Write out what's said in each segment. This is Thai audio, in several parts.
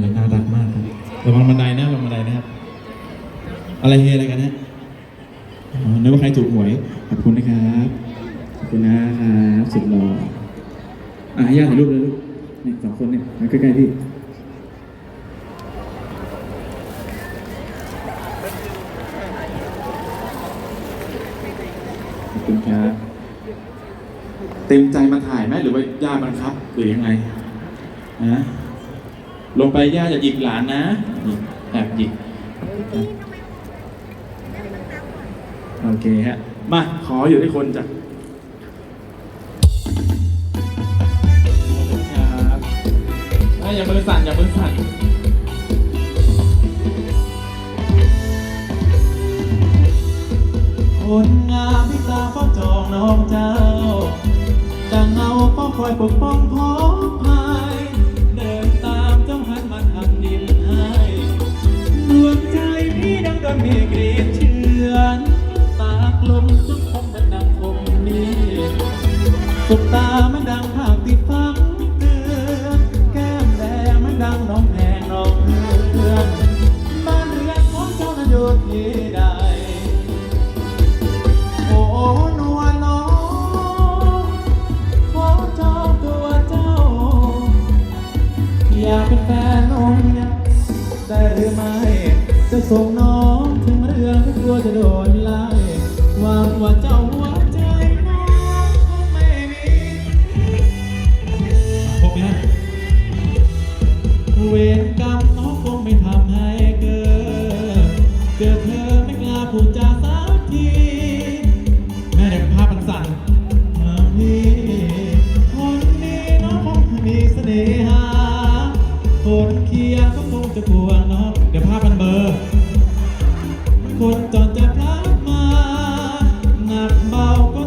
เลยน่ารักมากครับระวังบันไดนะระวังบันไดนะครับ อะไรเฮอะไรกันนะนึกว่าใครถูกหวย ขอบคุณนะครับ ขอบคุณนะครับสุดหล่ออะให้ญาติถ่ายรูปเลยลูกนี่สองคนเนี่ยมาใกล้ๆพี่ขอบคุณครับเต็มใจมาถ่ายไหมหรือว่าย่าบังคับ หรือยังไงฮะ ลงไปย่าจะหยิกหลานนะหยิกแอบหยิกโอเคฮะ มา ขออยู่ที่คนจ้ะครับอยอย่ามือสั่น อย่ามือสั่นคนงามที่ตาเฝ้าจองน้องเจ้าจะเงาเฝ้าคอยปกป้องพ้อง ก็มีกรีดเชือนตากลมจนคมมันดังคมนี้สุดตามันดัง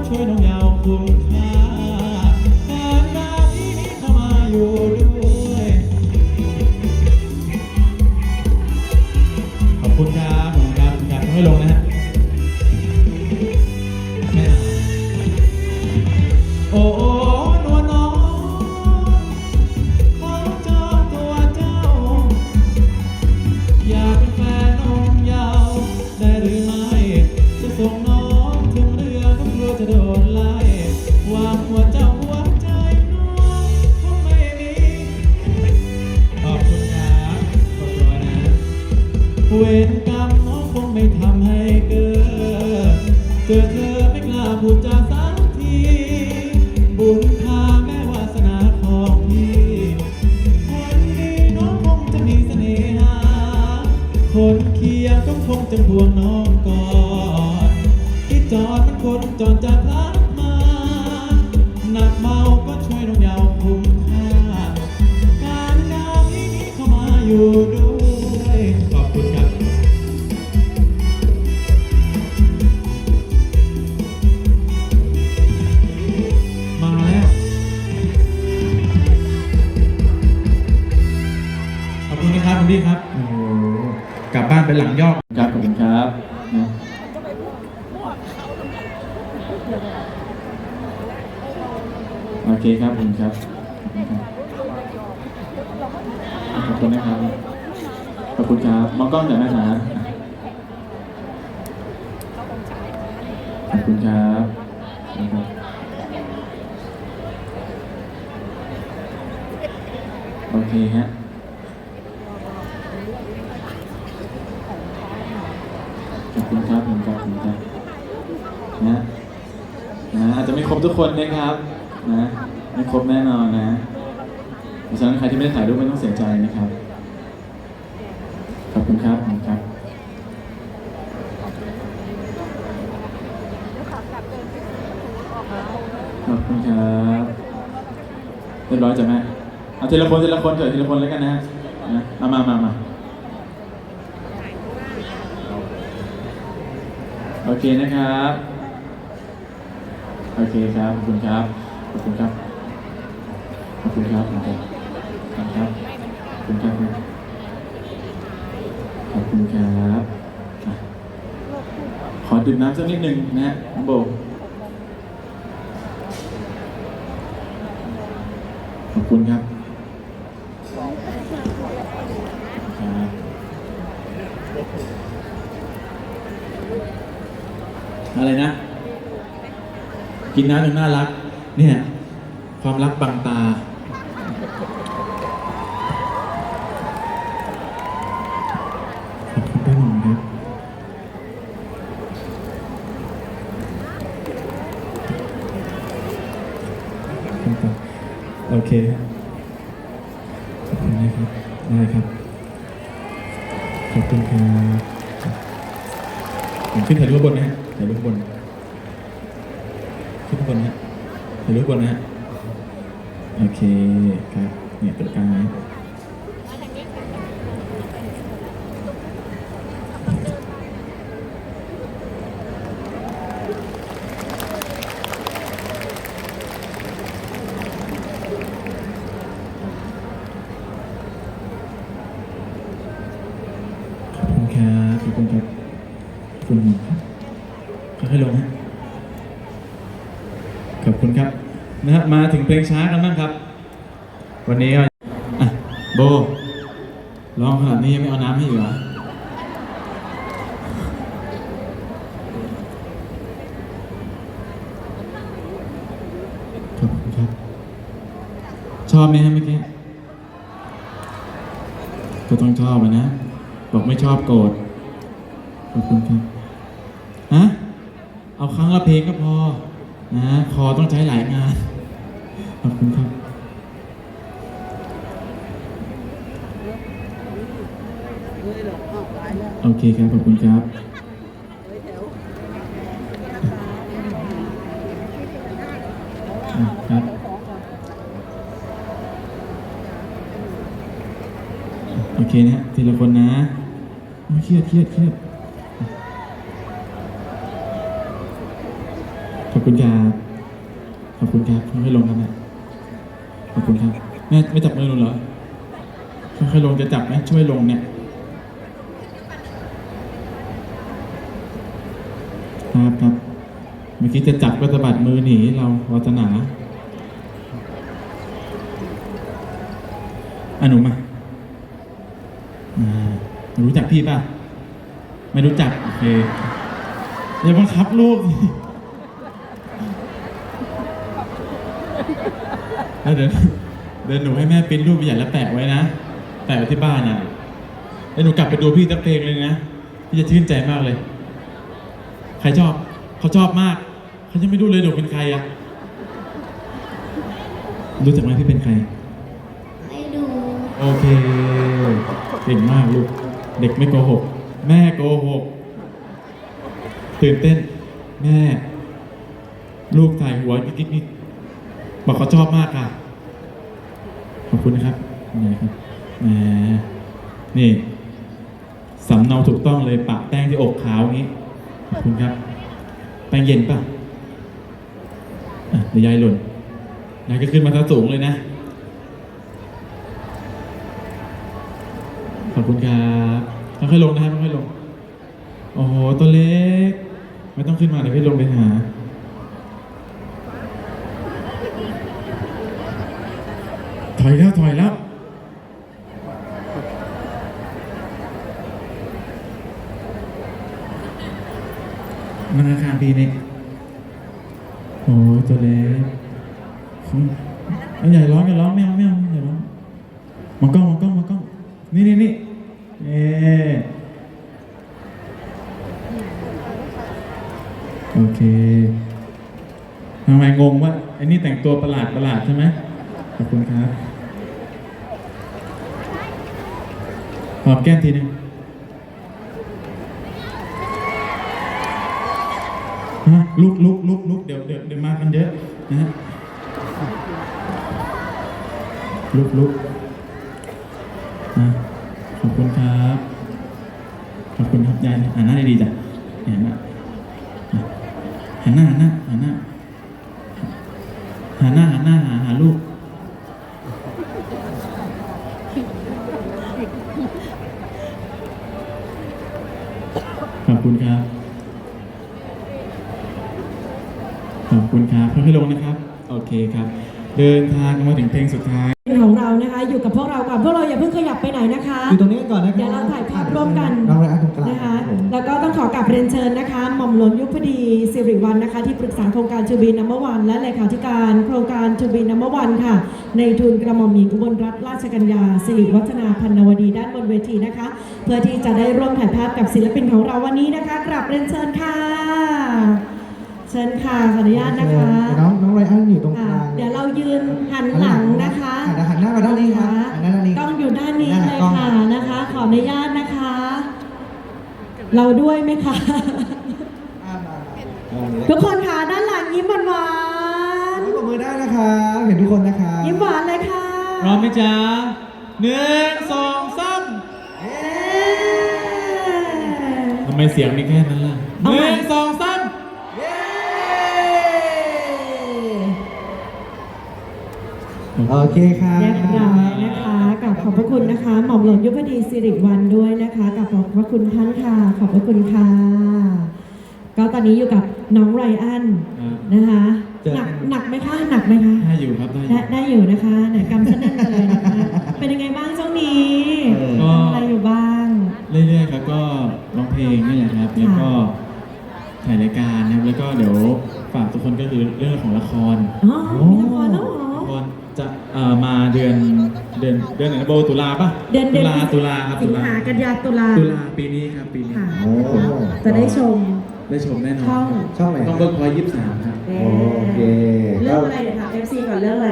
บาก็ช่ คนเคียงก็คงจะห่วงน้องก่อนที่จอดมันคนจอดจะพลัดมาหนักเมาก็ช่วยน้องยาวคุ้มค่าการงานที่นี้เข้ามาอยู่ หลังยอกครับขอบคุณครับโอเคครับขอบคุณครับขอบคุณนะครับขอบคุณครับมองกล้องหน่อยนะครับขอบคุณครับโอเคฮะ ขอบคุณครับขอบคุณครับขอบคุณครับนะนะอาจจะไม่ครบ ทุกคนนะครับนะไม่ครบแน่นอนนะเพราะฉะนั้นใครที่ไม่ได้ถ่ายรูปไม่ต้องเสียใจนะครับขอบคุณครับขอบคุณครับขอบคุณครับเรียบร้อยจ้ะแม่เอาทีละคนทีละคนเถอะทีละคนแล้วกันนะฮะนะมามามามาโอเคนะครับ โอเคครับขอบคุณครับขอบคุณครับขอบคุณครับขอบคุณครับขอบคุณครับขอบคุณครับขอดื่มน้ำสักนิดหนึ่งนะฮะน้องโบขอบคุณครับอะไรนะ กินน้ำยังน่ารัก เนี่ย ความรักบังตา ขอบคุณป้าหนุ่มครับโอเคขอบคุณนะครับ ได้ครับ ขอบคุณครับผมขึ้นถ่ายรูปข้างบนนะฮะถ่ายรูปข้างบน ขึ้นข้างบนนะฮะถ่ายรูปข้างบนนะฮะโอเคครับเนี่ยตัวกลางไหมขอบคุณครับขอบคุณครับขอบคุณครับค่อยๆลงฮะ ขอบคุณครับนะฮะมาถึงเพลงช้ากันบ้างครับ วันนี้ก็อะโบร้องขนาดนี้ยังไม่เอาน้ำให้อยู่เหรอขอบคุณครับ ชอบไหมฮะเมื่อกี้ก็ต้องชอบอะนะ บอกไม่ชอบโกรธขอบคุณครับ ฮะ เอาครั้งละเพลงก็พอ นะคอต้องใช้หลายงาน ขอบคุณครับโอเคครับ ขอบคุณครับ ครับ โอเคนะทีละคนนะไม่เครียดเครียดเครียด ขอบ คุณครับขอบคุณครับค่อยๆลงครับนะขอบคุณครับแม่ไม่จับมือหนูเหรอค่อยๆลงจะจับไหมช่วยลงเนี่ยครับครับเมื่อกี้จะจับก็สะบัดมือหนีเราวัฒนาอะหนูมาอ่ารู้จักพี่ป่ะ ไม่รู้จัก โอเคอย่าบังคับลูก แล้วเดี๋ยวเดี๋ยวหนูให้แม่ปริ้นรูปใหญ่แล้วแปะไว้นะแปะไว้ที่บ้านอะแล้วหนูกลับไปดูพี่ตั้งเพลงเลยนะพี่จะชื่นใจมากเลย ใครชอบเขาชอบมากเขายังไม่รู้เลยหนูเป็นใครอะรู้จักไหมพี่เป็นใคร ไม่ดูโอเคเก่งมากลูกเด็กไม่โกหก แม่โกหกตื่นเต้น แม่ ลูกถ่ายหัวกิ๊กๆนี่ บอกเขาชอบมากค่ะ ขอบคุณนะครับนี่ครับแหมนี่สำเนาถูกต้องเลยปะแป้งที่อกขาวอย่างนี้ ขอบคุณครับ แป้งเย็นป่ะอะเดี๋ยวยายหล่นยายก็ขึ้นมาซะสูงเลยนะ ขอบคุณครับค่อยๆลงนะครับค่อยๆลง โอ้โห ตัวเล็ก ไม่ต้องขึ้นมาเดี๋ยวพี่ลงไปหา ถอยแล้วถอยแล้วมันอาคารปีนี้โอ้ตัวเล็กอืมเอาอย่าร้องอย่าร้องไม่เอาไม่เอาอย่าร้องมองกล้องมองกล้องมองกล้องนี่นี่นี่เอโอเคทำไมงงว่าไอ้นี่แต่งตัวประหลาดประหลาดใช่ไหม ขอบคุณครับหอมแก้มทีหนึงฮะลุกลุกลุกลุกเดี๋ยวเดี๋ยวเดี๋ยวมากันเยอะนะฮะลุกลุกอะขอบคุณครับ ขอบคุณครับยายหันหน้าดีๆจ้ะหันหน้าหันหน้าหันหน้าหันหน้าหันหน้าหันหน้าหาหาลูก ขอบคุณครับ ขอบ คุณครับค่อยๆลงนะครับ โอเคครับ เดินทางมาถึงเพลงสุดท้าย ของเรานะคะ อยู่กับพวกเราก่อนพวกเราอย่าเพิ่งขยับไปไหนนะคะ อยู่ตรงนี้ก่อนนะครับเดี๋ยวเราถ่ายภาพร่วมกัน น้องไรอันตรงกลางนะคะรับผมแล้วก็ต้องขอกลับเรียนเชิญนะคะ หม่อมหลวงยุพดีสิริวัลนะคะ ที่ปรึกษาโครงการทูบีนัมเบอร์วันและเลขาธิการโครงการทูบีนัมเบอร์วันค่ะ ในทุนกระหม่อมหญิงอุบลรัตนราชกัญญาสิริวัฒนาพันนวดีด้านบนเวทีนะคะ เพื่อที่จะได้ร่วมถ่ายภาพกับศิลปินของเราวันนี้นะคะกลับเรียนเชิญค่ะ เชิญค่ะขออนุญาตนะคะน้องน้องไรอันอยู่ตรงกค่ะลางเดี๋ยวเรายืนหันหลังนะคะหันหันหน้ามาด้านนี้ครับหันหน้าด้านนี้กล้องอยู่ด้านนี้หน้าเลยกล้องค่ะนะคะ ขออนุญาตนะคะ เราด้วยไหมคะอ่ามามามาทุกคนค่ะด้านหลังยิ้มหวานหวานปรบมือได้นะครับเห็นทุกคนนะครับๆยิ้มหวานเลยค่ะพร้อมไหมจ๊ะหนึ่งสองสามเอ๊ะทำไมเสียงมีแค่นั้นล่ะหเอาใหม่นึ่งสองสาม เย้ โอเคครับเรียบร้อยนะคะกับขอบพระคุณนะคะ หม่อมหลวงยุพดีสิริวัลด้วยนะคะกับขอบพระคุณท่านค่ะขอบพระคุณค่ะก็ตอนนี้อยู่กับน้องไรอันอ่านะคะเจอหนักกันหนักไหมคะหนักไหมคะได้อยู่ครับได้อยู่ได้ได้อยู่นะคะไหนกำชันแน่นกันเลยนะคะเป็นยังไงบ้างช่วงนี้เออก็ทำอะไรอยู่บ้าง เรื่อยๆครับก็ร้องเพลงนี่แหละครับแล้วก็ถ่ายรายการนะครับแล้วก็เดี๋ยวฝากทุกคนก็คือเรื่องของละครอ๋อมีละครแล้วเหรอละคร จะเอ่อมาเดือนเดือนเดือนไหนนะโบตุลาปะเดือนเดืตุอนลาตุลาครับสิตุงลาหากันยาตุลาตุลาปีนี้ครับปีนี้ค่ะโอ้ จะได้ชม ได้ชมแน่นอนช่อง ช่องไหนต้องเบิร์กพอยยี่สิบสามครับเอ๊โอเคะเรื่องอะไรเดี๋ยวถาม FC ก่อนเรื่องอะไร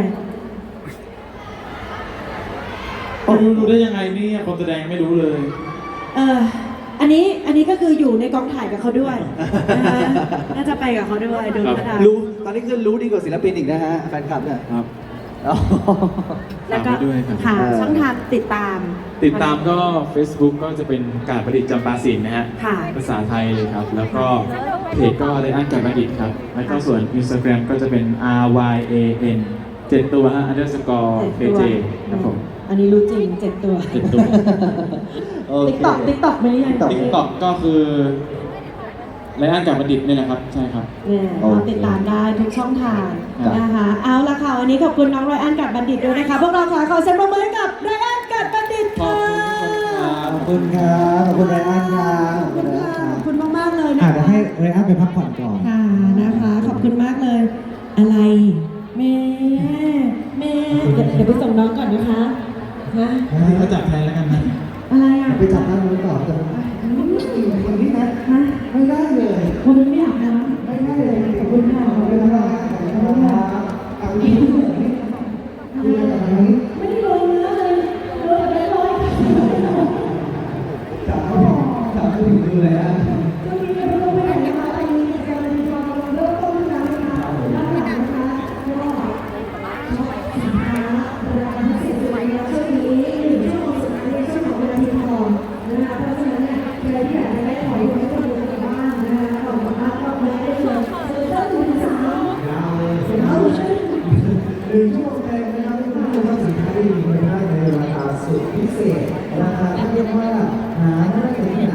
รู้รู้ได้ยังไงเนี่ยคนแสดงไม่รู้เลย เอออันนี้อันนี้ก็คืออยู่ในกองถ่ายกับเขาด้วยนะคะน่าจะไปกับเขาด้วยดูครับนะคะรู้ตอนนี้คือรู้ดีกว่าศิลปินอีกนะฮะแฟนคลับเนี่ย ครับอ๋อ แล้วก็ฝากไว้ด้วยครับ ค่ะเออช่องทางติดตาม ติดตามก็ Facebook ก็จะเป็นการประดิษฐ์จำปาสินนะฮะ ค่ะ ภาษาไทยเลยครับ แล้วก็เพจก็ได้อ่านการประดิษฐ์ครับ แล้วก็ส่วน Instagram ก็จะเป็น R Y A N เจ็ดตัวฮะ underscore เจ็ด K ตัว J ครับผมอันนี้รู้จริงเจ็ดตัวเจ็ดตัว โอติ๊กเค ต็อกติ๊กต็อกไม่ได้ยัง TikTok ติ๊กต็อกก็คือ ไรอันการประดิษฐ์นี่แหละครับ ใช่ครับ เนี่ยโอเราเค ติดตามได้ทุกช่องทางครับ นะคะเอาละค่ะวันนี้ขอบคุณน้องไรอันกัดบัณฑิตด้วยนะคะ พวกเราขอขอเซ็นปรบมือให้กับไรอันกัดบัณฑิตขอบค่ะคุณทุกคนครับ ขอบคุณครับขอบคุณไรอันครับขอบคุณค่ะขอบคุณมากๆเลยอะนะเดี๋ยวคะให้ไรอันไปพักผ่อนก่อน ค่ะนะคะ ขอบคุณมากเลย อะไรแม่แม่เดี๋ยวเดี๋ยวไปส่งน้องก่อนนะคะนะก็จับแทนแล้วกันนะ อะไรอะ ไปจับด้านนู้นก่อนแต่คนนี้นะ ฮะ ไม่ได้เลย วันนี้ไม่อาบน้ำ ไม่ได้เลย ขอบคุณค่ะขอบคุณค่ะขอบคุณค่ะ เอาอีกทีหนึ่งคุยกันแบบนี้ ไม่ได้ลงเนื้อเลยลงแต่ลอย จับเขา จับเขาถึงมือเลยอ่อะไรลงไปไหนนะคะไปมีกิจกรรมดีๆเริ่มต้นกันนะคะด้านหลังนะคะก็ช็อปสินค้าราคาพิเศษในช่วงนี้หนึ่งช่วงสุดท้ายในช่วงของวลาทีทองนะคะเพราะฉะนั้นเนี่ยใครที่อยากจะได้ของที่ทุกคนดูกันบ้างนะคะก็สามารถเข้ามาได้เลยเริ่มต้นถึงสามยาวเลยเอาเลยหนึ่งชั่วโมงเต็มนะครับทุกท่านรับสินค้าดีๆได้ในราคาสุดพิเศษราคาที่เรียกว่าหาไม่ได้ที่ไหน